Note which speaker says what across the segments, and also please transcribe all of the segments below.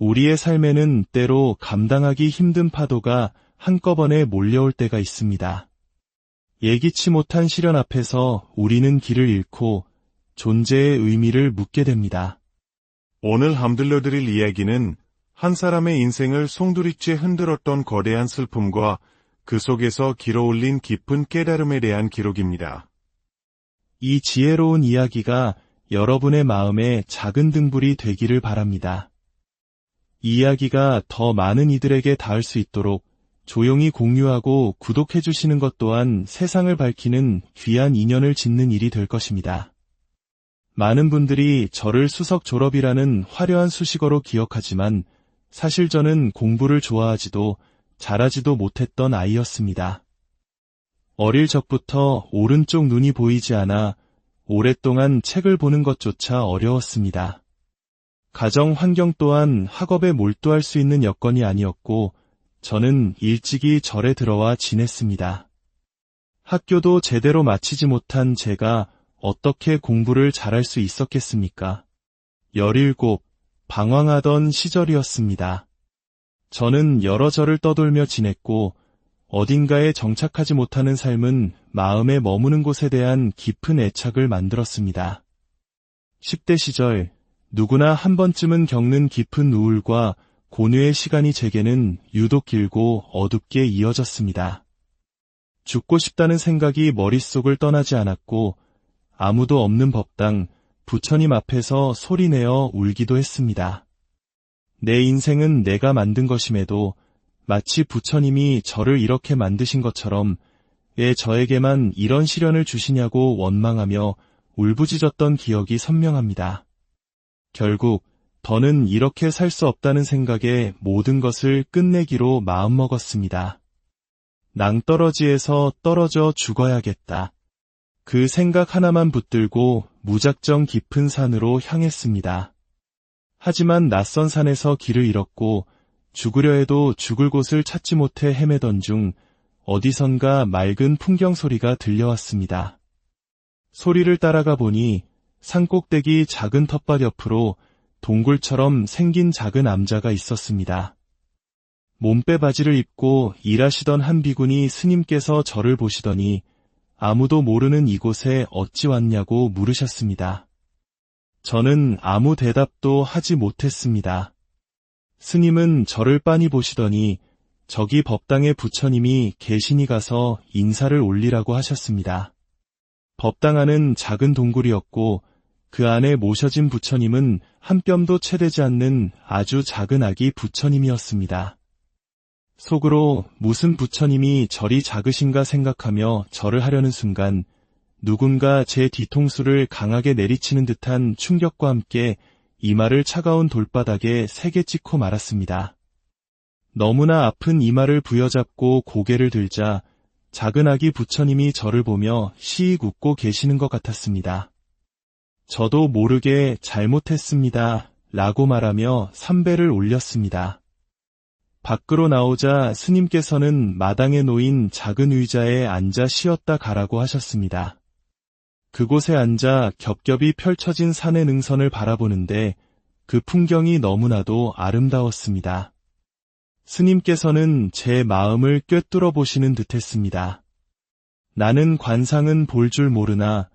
Speaker 1: 우리의 삶에는 때로 감당하기 힘든 파도가 한꺼번에 몰려올 때가 있습니다. 예기치 못한 시련 앞에서 우리는 길을 잃고 존재의 의미를 묻게 됩니다.
Speaker 2: 오늘 함들려드릴 이야기는 한 사람의 인생을 송두리째 흔들었던 거대한 슬픔과 그 속에서 길어올린 깊은 깨달음에 대한 기록입니다.
Speaker 1: 이 지혜로운 이야기가 여러분의 마음에 작은 등불이 되기를 바랍니다. 이 이야기가 더 많은 이들에게 닿을 수 있도록 조용히 공유하고 구독해 주시는 것 또한 세상을 밝히는 귀한 인연을 짓는 일이 될 것입니다. 많은 분들이 저를 수석 졸업이라는 화려한 수식어로 기억하지만 사실 저는 공부를 좋아하지도 잘하지도 못했던 아이였습니다. 어릴 적부터 오른쪽 눈이 보이지 않아 오랫동안 책을 보는 것조차 어려웠습니다. 가정 환경 또한 학업에 몰두할 수 있는 여건이 아니었고 저는 일찍이 절에 들어와 지냈습니다. 학교도 제대로 마치지 못한 제가 어떻게 공부를 잘할 수 있었겠습니까? 17, 방황하던 시절이었습니다. 저는 여러 절을 떠돌며 지냈고 어딘가에 정착하지 못하는 삶은 마음에 머무는 곳에 대한 깊은 애착을 만들었습니다. 10대 시절 누구나 한 번쯤은 겪는 깊은 우울과 고뇌의 시간이 제게는 유독 길고 어둡게 이어졌습니다. 죽고 싶다는 생각이 머릿속을 떠나지 않았고 아무도 없는 법당 부처님 앞에서 소리내어 울기도 했습니다. 내 인생은 내가 만든 것임에도 마치 부처님이 저를 이렇게 만드신 것처럼 왜 저에게만 이런 시련을 주시냐고 원망하며 울부짖었던 기억이 선명합니다. 결국 더는 이렇게 살 수 없다는 생각에 모든 것을 끝내기로 마음먹었습니다. 낭떠러지에서 떨어져 죽어야겠다. 그 생각 하나만 붙들고 무작정 깊은 산으로 향했습니다. 하지만 낯선 산에서 길을 잃었고 죽으려 해도 죽을 곳을 찾지 못해 헤매던 중 어디선가 맑은 풍경 소리가 들려왔습니다. 소리를 따라가 보니 산꼭대기 작은 텃밭 옆으로 동굴처럼 생긴 작은 암자가 있었습니다. 몸빼 바지를 입고 일하시던 한 비군이 스님께서 저를 보시더니 아무도 모르는 이곳에 어찌 왔냐고 물으셨습니다. 저는 아무 대답도 하지 못했습니다. 스님은 저를 빤히 보시더니 저기 법당의 부처님이 계신이 가서 인사를 올리라고 하셨습니다. 법당 안은 작은 동굴이었고 그 안에 모셔진 부처님은 한 뼘도 채되지 않는 아주 작은 아기 부처님이었습니다. 속으로 무슨 부처님이 절이 작으신가 생각하며 절을 하려는 순간 누군가 제 뒤통수를 강하게 내리치는 듯한 충격과 함께 이마를 차가운 돌바닥에 세게 찍고 말았습니다. 너무나 아픈 이마를 부여잡고 고개를 들자 작은 아기 부처님이 저를 보며 시익 웃고 계시는 것 같았습니다. 저도 모르게 잘못했습니다. 라고 말하며 삼배를 올렸습니다. 밖으로 나오자 스님께서는 마당에 놓인 작은 의자에 앉아 쉬었다 가라고 하셨습니다. 그곳에 앉아 겹겹이 펼쳐진 산의 능선을 바라보는데 그 풍경이 너무나도 아름다웠습니다. 스님께서는 제 마음을 꿰뚫어 보시는 듯 했습니다. 나는 관상은 볼 줄 모르나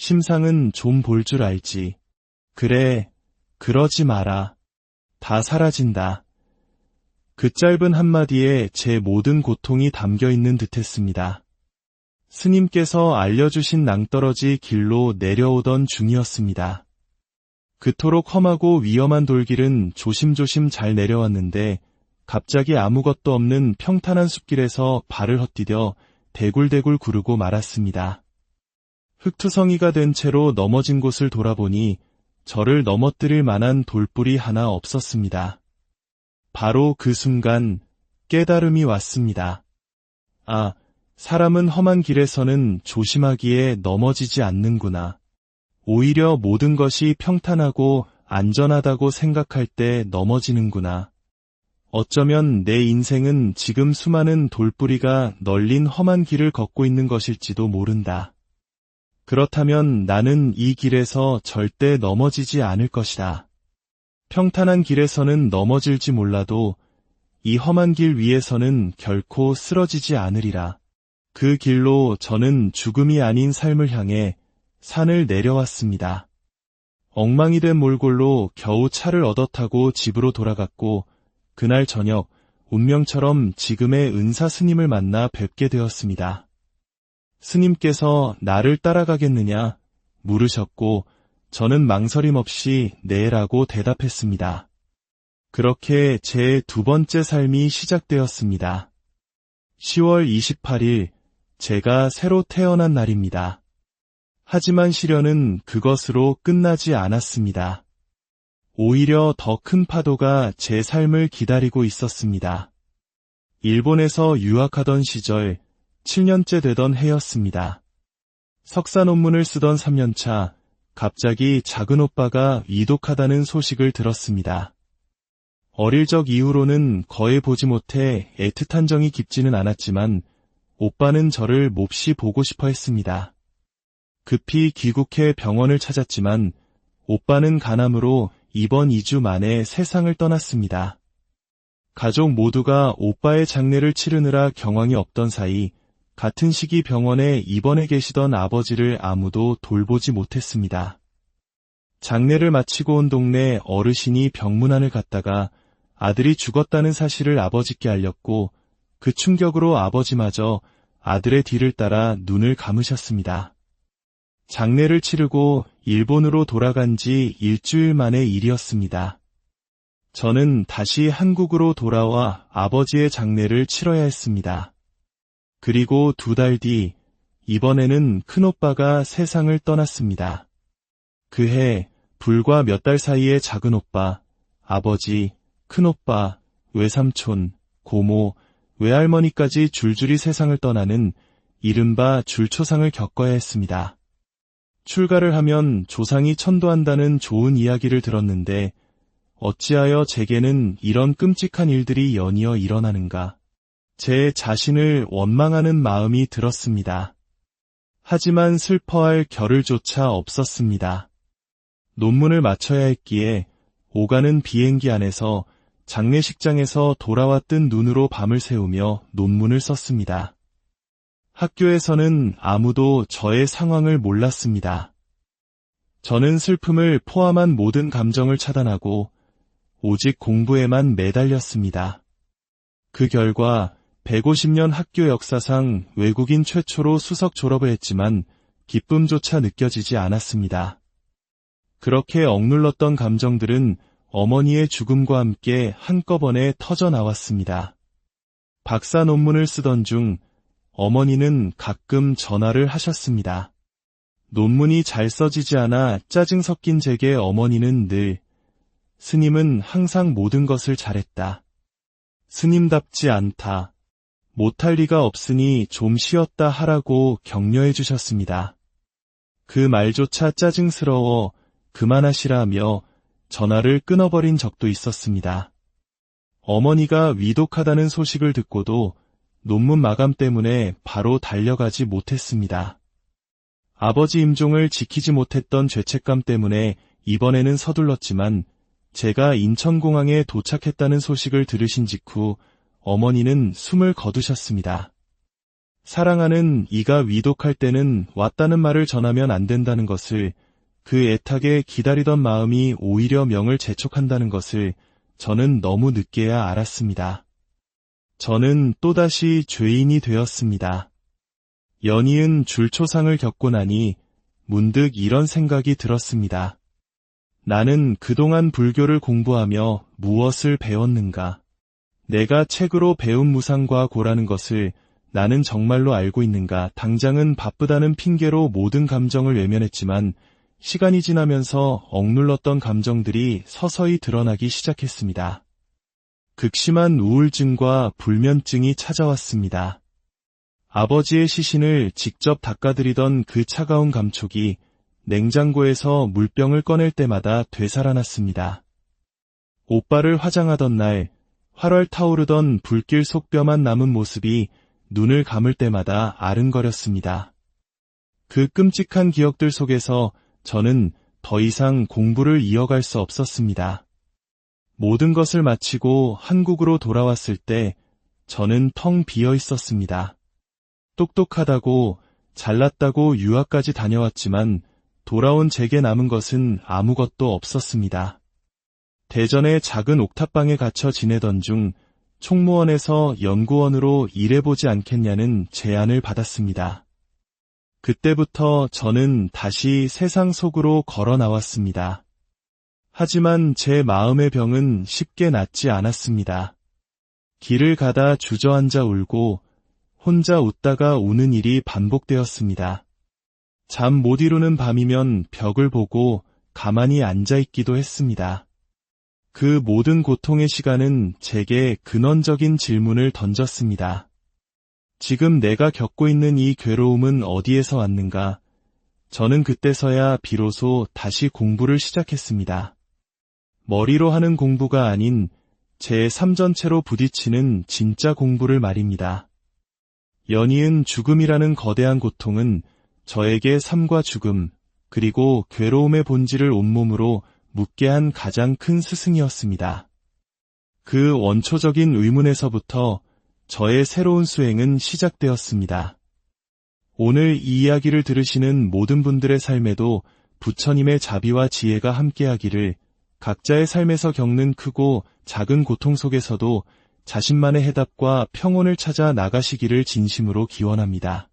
Speaker 1: 심상은 좀 볼 줄 알지. 그래, 그러지 마라. 다 사라진다. 그 짧은 한마디에 제 모든 고통이 담겨 있는 듯 했습니다. 스님께서 알려주신 낭떠러지 길로 내려오던 중이었습니다. 그토록 험하고 위험한 돌길은 조심조심 잘 내려왔는데 갑자기 아무것도 없는 평탄한 숲길에서 발을 헛디뎌 대굴대굴 구르고 말았습니다. 흙투성이가 된 채로 넘어진 곳을 돌아보니 저를 넘어뜨릴 만한 돌뿔이 하나 없었습니다. 바로 그 순간 깨달음이 왔습니다. 아, 사람은 험한 길에서는 조심하기에 넘어지지 않는구나. 오히려 모든 것이 평탄하고 안전하다고 생각할 때 넘어지는구나. 어쩌면 내 인생은 지금 수많은 돌뿌리가 널린 험한 길을 걷고 있는 것일지도 모른다. 그렇다면 나는 이 길에서 절대 넘어지지 않을 것이다. 평탄한 길에서는 넘어질지 몰라도 이 험한 길 위에서는 결코 쓰러지지 않으리라. 그 길로 저는 죽음이 아닌 삶을 향해 산을 내려왔습니다. 엉망이 된 몰골로 겨우 차를 얻어 타고 집으로 돌아갔고 그날 저녁 운명처럼 지금의 은사 스님을 만나 뵙게 되었습니다. 스님께서 나를 따라가겠느냐 물으셨고 저는 망설임 없이 네라고 대답했습니다. 그렇게 제 두 번째 삶이 시작되었습니다. 10월 28일 제가 새로 태어난 날입니다. 하지만 시련은 그것으로 끝나지 않았습니다. 오히려 더 큰 파도가 제 삶을 기다리고 있었습니다. 일본에서 유학하던 시절 7년째 되던 해였습니다. 석사 논문을 쓰던 3년차 갑자기 작은 오빠가 위독하다는 소식을 들었습니다. 어릴 적 이후로는 거의 보지 못해 애틋한 정이 깊지는 않았지만 오빠는 저를 몹시 보고 싶어 했습니다. 급히 귀국해 병원을 찾았지만 오빠는 간암으로 이번 2주 만에 세상을 떠났습니다. 가족 모두가 오빠의 장례를 치르느라 경황이 없던 사이 같은 시기 병원에 입원해 계시던 아버지를 아무도 돌보지 못했습니다. 장례를 마치고 온 동네 어르신이 병문안을 갔다가 아들이 죽었다는 사실을 아버지께 알렸고 그 충격으로 아버지마저 아들의 뒤를 따라 눈을 감으셨습니다. 장례를 치르고 일본으로 돌아간 지 일주일 만의 일이었습니다. 저는 다시 한국으로 돌아와 아버지의 장례를 치러야 했습니다. 그리고 두 달 뒤, 이번에는 큰오빠가 세상을 떠났습니다. 그 해, 불과 몇 달 사이에 작은 오빠, 아버지, 큰오빠, 외삼촌, 고모, 외할머니까지 줄줄이 세상을 떠나는 이른바 줄초상을 겪어야 했습니다. 출가를 하면 조상이 천도한다는 좋은 이야기를 들었는데 어찌하여 제게는 이런 끔찍한 일들이 연이어 일어나는가. 제 자신을 원망하는 마음이 들었습니다. 하지만 슬퍼할 겨를조차 없었습니다. 논문을 마쳐야 했기에 오가는 비행기 안에서 장례식장에서 돌아왔던 눈으로 밤을 새우며 논문을 썼습니다. 학교에서는 아무도 저의 상황을 몰랐습니다. 저는 슬픔을 포함한 모든 감정을 차단하고 오직 공부에만 매달렸습니다. 그 결과 150년 학교 역사상 외국인 최초로 수석 졸업을 했지만 기쁨조차 느껴지지 않았습니다. 그렇게 억눌렀던 감정들은 어머니의 죽음과 함께 한꺼번에 터져 나왔습니다. 박사 논문을 쓰던 중 어머니는 가끔 전화를 하셨습니다. 논문이 잘 써지지 않아 짜증 섞인 제게 어머니는 늘 스님은 항상 모든 것을 잘했다. 스님답지 않다. 못할 리가 없으니 좀 쉬었다 하라고 격려해 주셨습니다. 그 말조차 짜증스러워 그만하시라며 전화를 끊어버린 적도 있었습니다. 어머니가 위독하다는 소식을 듣고도 논문 마감 때문에 바로 달려가지 못했습니다. 아버지 임종을 지키지 못했던 죄책감 때문에 이번에는 서둘렀지만 제가 인천공항에 도착했다는 소식을 들으신 직후 어머니는 숨을 거두셨습니다. 사랑하는 이가 위독할 때는 왔다는 말을 전하면 안 된다는 것을 그 애타게 기다리던 마음이 오히려 명을 재촉한다는 것을 저는 너무 늦게야 알았습니다. 저는 또다시 죄인이 되었습니다. 연이은 줄초상을 겪고 나니 문득 이런 생각이 들었습니다. 나는 그동안 불교를 공부하며 무엇을 배웠는가? 내가 책으로 배운 무상과 고라는 것을 나는 정말로 알고 있는가? 당장은 바쁘다는 핑계로 모든 감정을 외면했지만 시간이 지나면서 억눌렀던 감정들이 서서히 드러나기 시작했습니다. 극심한 우울증과 불면증이 찾아왔습니다. 아버지의 시신을 직접 닦아드리던 그 차가운 감촉이 냉장고에서 물병을 꺼낼 때마다 되살아났습니다. 오빠를 화장하던 날 활활 타오르던 불길 속뼈만 남은 모습이 눈을 감을 때마다 아른거렸습니다. 그 끔찍한 기억들 속에서 저는 더 이상 공부를 이어갈 수 없었습니다. 모든 것을 마치고 한국으로 돌아왔을 때 저는 텅 비어 있었습니다. 똑똑하다고 잘났다고 유학까지 다녀왔지만 돌아온 제게 남은 것은 아무것도 없었습니다. 대전의 작은 옥탑방에 갇혀 지내던 중 총무원에서 연구원으로 일해보지 않겠냐는 제안을 받았습니다. 그때부터 저는 다시 세상 속으로 걸어 나왔습니다. 하지만 제 마음의 병은 쉽게 낫지 않았습니다. 길을 가다 주저앉아 울고 혼자 웃다가 우는 일이 반복되었습니다. 잠 못 이루는 밤이면 벽을 보고 가만히 앉아 있기도 했습니다. 그 모든 고통의 시간은 제게 근원적인 질문을 던졌습니다. 지금 내가 겪고 있는 이 괴로움은 어디에서 왔는가? 저는 그때서야 비로소 다시 공부를 시작했습니다. 머리로 하는 공부가 아닌 제 삶 전체로 부딪히는 진짜 공부를 말입니다. 연이은 죽음이라는 거대한 고통은 저에게 삶과 죽음, 그리고 괴로움의 본질을 온몸으로 묻게 한 가장 큰 스승이었습니다. 그 원초적인 의문에서부터 저의 새로운 수행은 시작되었습니다. 오늘 이 이야기를 들으시는 모든 분들의 삶에도 부처님의 자비와 지혜가 함께하기를 각자의 삶에서 겪는 크고 작은 고통 속에서도 자신만의 해답과 평온을 찾아 나가시기를 진심으로 기원합니다.